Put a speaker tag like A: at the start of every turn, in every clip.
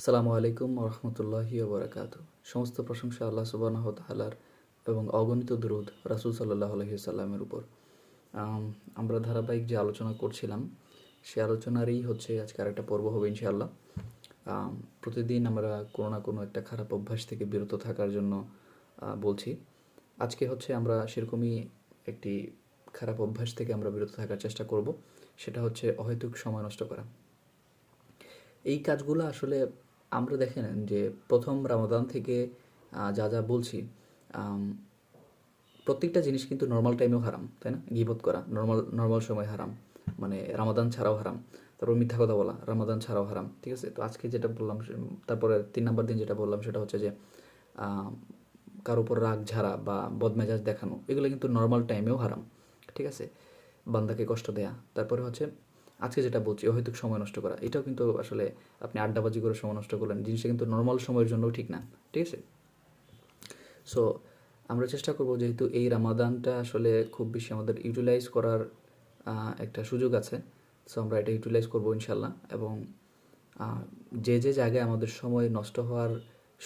A: আসসালামু আলাইকুম রহমতুল্লাহি ওবরাকাত। সমস্ত প্রশংসা আল্লাহ সুবাহ তালার এবং অগণিত দরুদ রাসুল সাল্লাহ আলহিসাল্লামের উপর। আমরা ধারাবাহিক যে আলোচনা করছিলাম, সে আলোচনারই হচ্ছে আজকে আরেকটা পর্ব হবে ইনশাআল্লাহ। প্রতিদিন আমরা কোনো না কোনো একটা খারাপ অভ্যাস থেকে বিরত থাকার জন্য বলছি। আজকে হচ্ছে আমরা সেরকমই একটি খারাপ অভ্যাস থেকে আমরা বিরত থাকার চেষ্টা করব, সেটা হচ্ছে অহেতুক সময় নষ্ট করা। এই কাজগুলো আসলে আমরা দেখেন যে প্রথম রামাদান থেকে যা যা বলছি প্রত্যেকটা জিনিস কিন্তু নর্মাল টাইমেও হারাম, তাই না? গিবত করা নর্মাল নর্মাল সময় হারাম মানে রামাদান ছাড়াও হারাম। তারপর মিথ্যা কথা বলা, রামাদান ছাড়াও হারাম, ঠিক আছে? তো আজকে যেটা বললাম তারপরে তিন নম্বর দিন যেটা বললাম, সেটা হচ্ছে যে কার উপর রাগ ঝাড়া বা বদমেজাজ দেখানো, এগুলো কিন্তু নর্মাল টাইমেও হারাম, ঠিক আছে? বান্দাকে কষ্ট দেয়া। তারপরে হচ্ছে আজকে যেটা বলছি, অহেতুক সময় নষ্ট করা, এটাও কিন্তু আসলে আপনি আড্ডাবাজি করে সময় নষ্ট করলেন, জিনিসটা কিন্তু নর্মাল সময়ের জন্যও ঠিক না, ঠিক আছে? সো আমরা চেষ্টা করব যেহেতু এই রামাদানটা আসলে খুব বেশি আমাদের ইউটিলাইজ করার একটা সুযোগ আছে সো আমরা এটা ইউটিলাইজ করব ইনশাল্লাহ এবং যে যে জায়গায় আমাদের সময় নষ্ট হওয়ার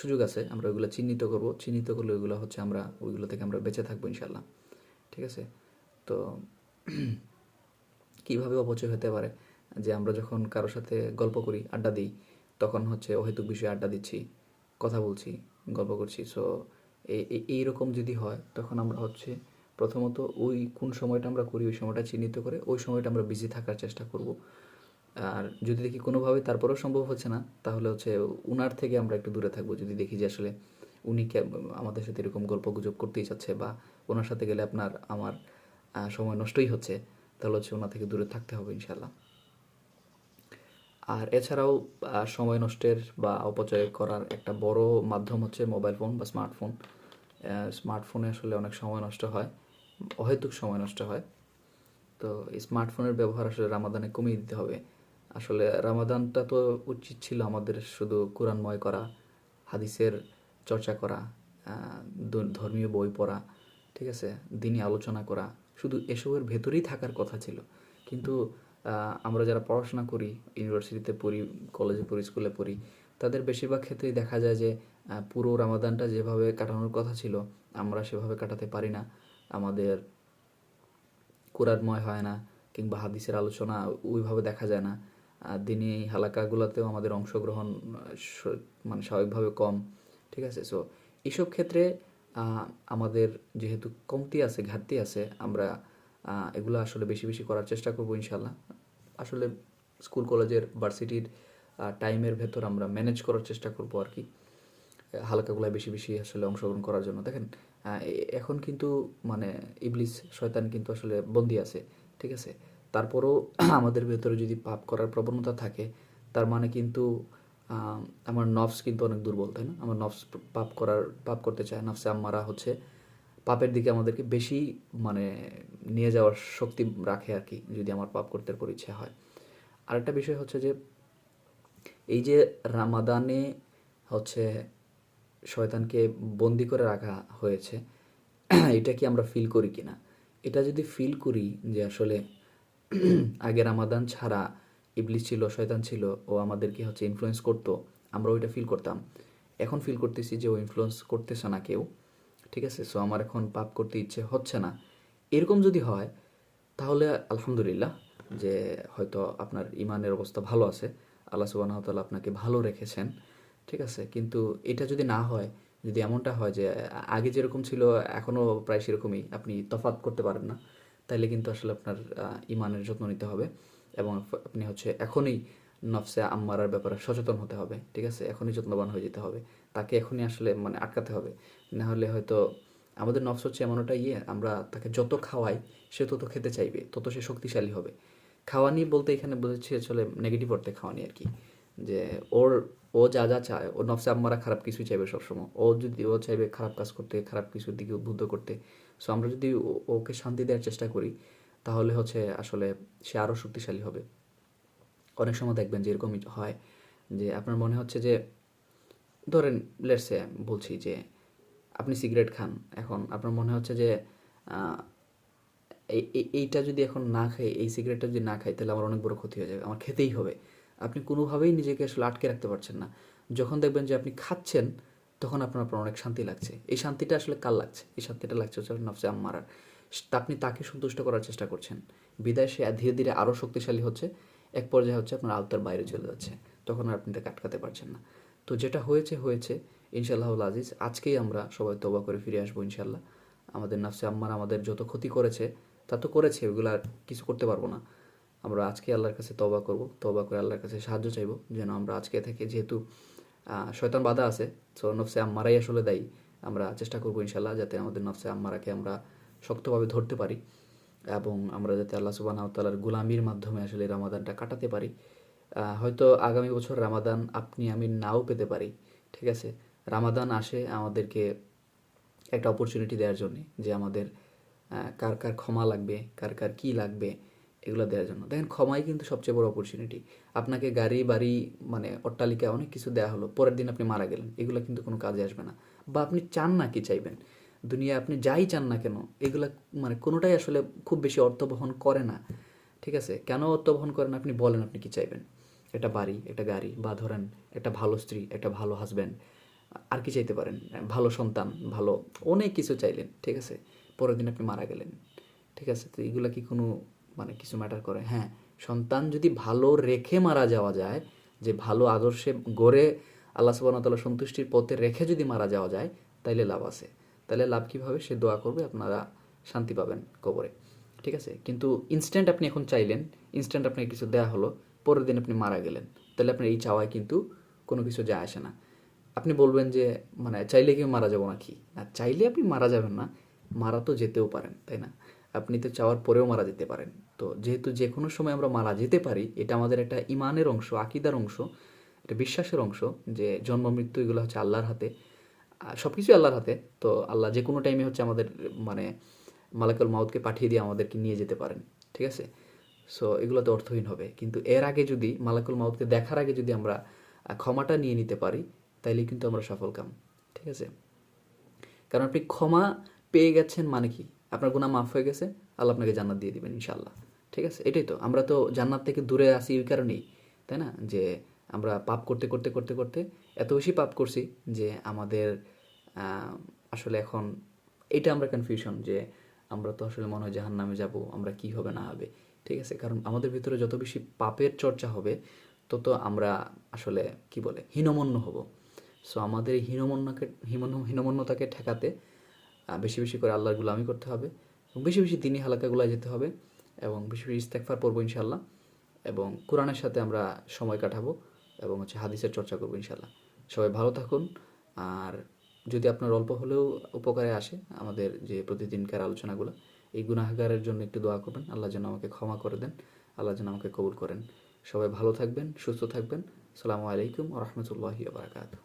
A: সুযোগ আছে, আমরা ওইগুলো চিহ্নিত করব, চিহ্নিত করলে ওইগুলো হচ্ছে আমরা, ওইগুলো থেকে আমরা বেঁচে থাকব ইনশাল্লাহ ঠিক আছে? তো কীভাবে অপচয় হতে পারে? যে আমরা যখন কারোর সাথে গল্প করি, আড্ডা দিই, তখন হচ্ছে অহেতুক বিষয়ে আড্ডা দিচ্ছি, কথা বলছি, গল্প করছি। সো এই রকম যদি হয়, তখন আমরা হচ্ছে প্রথমত ওই কোন সময়টা আমরা করি, ওই সময়টা চিহ্নিত করে ওই সময়টা আমরা বিজি থাকার চেষ্টা করব। আর যদি দেখি কোনোভাবে তারপরেও সম্ভব হচ্ছে না, তাহলে হচ্ছে উনার থেকে আমরা একটু দূরে থাকব। যদি দেখি যে আসলে উনি কে- আমাদের সাথে এরকম গল্প গুজব করতেই চাচ্ছে বা ওনার সাথে গেলে আপনার, আমার সময় নষ্টই হচ্ছে তাহলে হচ্ছে ওনা থেকে দূরে থাকতে হবে ইনশাল্লাহ আর এছাড়াও সময় নষ্টের বা অপচয় করার একটা বড় মাধ্যম হচ্ছে মোবাইল ফোন বা স্মার্টফোন। স্মার্টফোনে আসলে অনেক সময় নষ্ট হয়, অহেতুক সময় নষ্ট হয়। তো এই স্মার্টফোনের ব্যবহার আসলে রামাদানে কমিয়ে দিতে হবে। আসলে রামাদানটা তো উচিত ছিল আমাদের শুধু কোরআনময় করা, হাদিসের চর্চা করা ধর্মীয় বই পড়া, ঠিক আছে দিনই আলোচনা করা শুধু এসবের ভেতরেই থাকার কথা ছিল। কিন্তু আমরা যারা পড়াশোনা করি, ইউনিভার্সিটিতে পড়ি, কলেজে পড়ি, স্কুলে পড়ি, তাদের বেশিরভাগ ক্ষেত্রেই দেখা যায় যে পুরো রামাদানটা যেভাবে কাটানোর কথা ছিল, আমরা সেভাবে কাটাতে পারি না। আমাদের কোরআনময় হয় না, কিংবা হাদিসের আলোচনা ওইভাবে দেখা যায় না। দিনে দিনী হালাকাগুলোতেও আমাদের অংশগ্রহণ মানে স্বাভাবিকভাবে কম, ঠিক আছে? সো এইসব ক্ষেত্রে আমাদের যেহেতু কমতি আছে, ঘাটতি আছে, আমরা এগুলো আসলে বেশি বেশি করার চেষ্টা করব ইনশাল্লাহ আসলে স্কুল, কলেজের ভার্সিটির টাইমের ভেতর আমরা ম্যানেজ করার চেষ্টা করব আর কি। হালকাগুলায় বেশি বেশি আসলে অংশগ্রহণ করার জন্য। দেখেন এখন কিন্তু মানে ইবলিস, শয়তান কিন্তু আসলে বন্দি আছে, ঠিক আছে? তারপরেও আমাদের ভেতরে যদি পাপ করার প্রবণতা থাকে, তার মানে কিন্তু আমার নফস কিন্তু অনেক দুর্বল, তাই না? আমার নফস পাপ করার, পাপ করতে চায়, নফসে আম্মারা হচ্ছে। পাপের দিকে আমাদেরকে বেশি মানে নিয়ে যাওয়ার শক্তি রাখে আর কি, যদি আমার পাপ করতে ইচ্ছা হয়। আরেকটা বিষয় হচ্ছে যে, এই যে রামাদানে হচ্ছে শয়তানকে বন্দি করে রাখা হয়েছে, এটা কি আমরা ফিল করি কিনা? এটা যদি ফিল করি যে আসলে আগে রামাদান ছাড়া ইবলিস ছিল, শয়তান ছিল, ও আমাদেরকে হচ্ছে ইনফ্লুয়েন্স করতো, আমরা ওইটা ফিল করতাম। এখন ফিল করতেছি যে ও ইনফ্লুয়েন্স করতেছে না কেউ, ঠিক আছে? সো আমার এখন পাপ করতে ইচ্ছে হচ্ছে না। এরকম যদি হয়, তাহলে আলহামদুলিল্লাহ যে হয়তো আপনার ইমানের অবস্থা ভালো আছে, আল্লাহ সুবাহ তাআলা আপনাকে ভালো রেখেছেন, ঠিক আছে? কিন্তু এটা যদি না হয়, যদি এমনটা হয় যে আগে যেরকম ছিল এখনও প্রায় সেরকমই, আপনি তফাৎ করতে পারেন না, তাইলে কিন্তু আসলে আপনার ইমানের যত্ন নিতে হবে। এবং আপনি হচ্ছে এখনই নফসে আম্মারার ব্যাপারে সচেতন হতে হবে, ঠিক আছে? এখনই যত্নবান হয়ে যেতে হবে। তাকে এখনই আসলে মানে আটকাতে হবে। না হলে হয়তো আমাদের নফস হচ্ছে এমন একটা ইয়ে আমরা তাকে যত খাওয়াই, সে তত খেতে চাইবে, তত সে শক্তিশালী হবে। খাওয়ানি বলতে এখানে বোঝাচ্ছি আসলে নেগেটিভ অর্থে খাওয়ানি আর কি। যে ওর, ও যা যা চায়, ও নফসে আম্মারা খারাপ কিছুই চাইবে সবসময়। ও যদি, ও চাইবে খারাপ কাজ করতে, খারাপ কিছুর দিকে উদ্বুদ্ধ করতে। সো আমরা যদি ওকে শান্তি দেওয়ার চেষ্টা করি তাহলে হচ্ছে আসলে সে আরও শক্তিশালী হবে। অনেক সময় দেখবেন যে এরকমই হয় যে আপনার মনে হচ্ছে যে, ধরেন লেটসে বলছি যে আপনি সিগারেট খান, এখন আপনার মনে হচ্ছে যে এইটা যদি এখন না খাই, এই সিগারেটটা যদি না খাই, তাহলে আমার অনেক বড় ক্ষতি হয়ে যাবে, আমার খেতেই হবে। আপনি কোনোভাবেই নিজেকে আসলে আটকে রাখতে পারছেন না। যখন দেখবেন যে আপনি খাচ্ছেন, তখন আপনার আপনার অনেক শান্তি লাগছে। এই শান্তিটা আসলে কার লাগছে? এই শান্তিটা লাগছে হচ্ছে আপনার নফসে আপনি তাকে সন্তুষ্ট করার চেষ্টা করছেন। বিদায় সে ধীরে ধীরে আরও শক্তিশালী হচ্ছে। এক পর্যায়ে হচ্ছে আপনার আওতার বাইরে চলে যাচ্ছে। তখন আর আপনি তাকে আটকাতে পারছেন না। তো যেটা হয়েছে হয়েছে। ইনশাল্লাহুল আজিজ, আজকেই আমরা সবাই তবা করে ফিরে আসব ইনশাল্লাহ আমাদের নাফসে আম্মার আমাদের যত ক্ষতি করেছে, তা তো করেছে ওগুলো আর কিছু করতে পারব না। আমরা আজকে আল্লাহর কাছে তবা করব তবা করে আল্লাহর কাছে সাহায্য চাইব, যেন আমরা আজকে থেকে যেহেতু শয়তান বাধা আছে সো নফসে আম্মারাই আসলে দায়ী। আমরা চেষ্টা করব ইনশাল্লাহ যাতে আমাদের নফসে আম্মারাকে আমরা শক্তভাবে ধরতে পারি এবং আমরা যাতে আল্লাহ সুবাহ তালার গুলামির মাধ্যমে আসলে রামাদানটা কাটাতে পারি। হয়তো আগামী বছর রামাদান আপনি, আমি নাও পেতে পারি, ঠিক আছে? রামাদান আসে আমাদেরকে একটা অপরচুনিটি দেওয়ার জন্য যে আমাদের কার কার ক্ষমা লাগবে, কার কার কী লাগবে এগুলো দেওয়ার জন্য। দেখেন ক্ষমাই কিন্তু সবচেয়ে বড় অপরচুনিটি আপনাকে গাড়ি, বাড়ি মানে অট্টালিকা অনেক কিছু দেওয়া হলো, পরের দিন আপনি মারা গেলেন, এগুলো কিন্তু কোনো কাজে আসবে না। বা আপনি চান না কি চাইবেন? দুনিয়া আপনি যাই চান না কেন, এগুলা মানে কোনোটাই আসলে খুব বেশি অর্থ বহন করে না। ঠিক আছে? কেন অর্থ বহন করে না? আপনি বলেন আপনি কি চাইবেন? একটা বাড়ি, একটা গাড়ি বা ধরেন একটা ভালো স্ত্রী, একটা ভালো হাজব্যান্ড আর কি চাইতে পারেন? ভালো সন্তান, ভালো অনেক কিছু চাইলেন, ঠিক আছে? পরের দিন আপনি মারা গেলেন, ঠিক আছে? তো এগুলা কি কোনো মানে কিছু ম্যাটার করে? হ্যাঁ সন্তান যদি ভালো রেখে মারা যাওয়া যায়, যে ভালো আদর্শে গড়ে আল্লাহ সুবাহ তাল্লাহ সন্তুষ্টির পথে রেখে যদি মারা যাওয়া যায়, তাইলে লাভ আছে। তাহলে লাভ কীভাবে? সে দোয়া করবে, আপনারা শান্তি পাবেন কবরে। ঠিক আছে? কিন্তু ইনস্ট্যান্ট আপনি এখন চাইলেন ইনস্ট্যান্ট আপনাকে কিছু দেওয়া হলো, পরের দিন আপনি মারা গেলেন, তাহলে আপনার এই চাওয়ায় কিন্তু কোনো কিছু যায় আসে না। আপনি বলবেন যে মানে চাইলে কি মারা যাব নাকি? না, চাইলে আপনি মারা যাবেন না, মারা তো যেতেও পারেন, তাই না? আপনি তো চাওয়ার পরেও মারা যেতে পারেন। তো যেহেতু যে কোনো সময় আমরা মারা যেতে পারি, এটা আমাদের একটা ইমানের অংশ, আকিদার অংশ, এটা বিশ্বাসের অংশ যে জন্ম, মৃত্যু, এগুলো হচ্ছে আল্লাহর হাতে। সব কিছুই আল্লাহর হাতে। তো আল্লাহ যে কোনো টাইমে হচ্ছে আমাদের মানে মালাকুল মাউদকে পাঠিয়ে দিয়ে আমাদেরকে নিয়ে যেতে পারেন, ঠিক আছে? সো এগুলো তো অর্থহীন হবে। কিন্তু এর আগে যদি মালাকুল মাউদকে দেখার আগে যদি আমরা ক্ষমাটা নিয়ে নিতে পারি, তাইলে কিন্তু আমরা সফল কাম, ঠিক আছে? কারণ আপনি ক্ষমা পেয়ে গেছেন মানে কি? আপনার গুনাহ মাফ হয়ে গেছে, আল্লাহ আপনাকে জান্নাত দিয়ে দিবেন ইনশাল্লাহ ঠিক আছে? এটাই তো। আমরা তো জান্নাত থেকে দূরে আসি ওই কারণেই, তাই না? যে আমরা পাপ করতে করতে করতে করতে এত বেশি পাপ করছি যে আমাদের আসলে এখন এটা আমরা কনফিউশন যে আমরা তো আসলে মনে হয় জাহান নামে যাব, আমরা কি হবে না হবে, ঠিক আছে? কারণ আমাদের ভিতরে যত বেশি পাপের চর্চা হবে, তত আমরা আসলে কি বলে, হীনমন্য হব। সো আমাদের এই হীনমন্যকে হীনমন্য হীনমন্যতাকে ঠেকাতে বেশি বেশি করে আল্লাহর গুলামি করতে হবে এবং বেশি বেশি দিনই হালাকাগুলো যেতে হবে এবং বেশি বেশি ইস্তেকফার পড়ব ইনশাল্লাহ এবং কোরআনের সাথে আমরা সময় কাটাবো এবং হচ্ছে হাদিসের চর্চা করব ইনশাল্লাহ সবাই ভালো থাকুন আর যদি আপনার অল্প হলেও উপকারে আসে আমাদের যে প্রতিদিনকার আলোচনাগুলো, এই গুনাহগারের জন্য একটু দোয়া করবেন। আল্লাহ যেন আমাকে ক্ষমা করে দেন, আল্লাহ যেন আমাকে কবুল করেন। সবাই ভালো থাকবেন, সুস্থ থাকবেন। সালামু আলাইকুম রহমতুল্লাহি বারাকাতু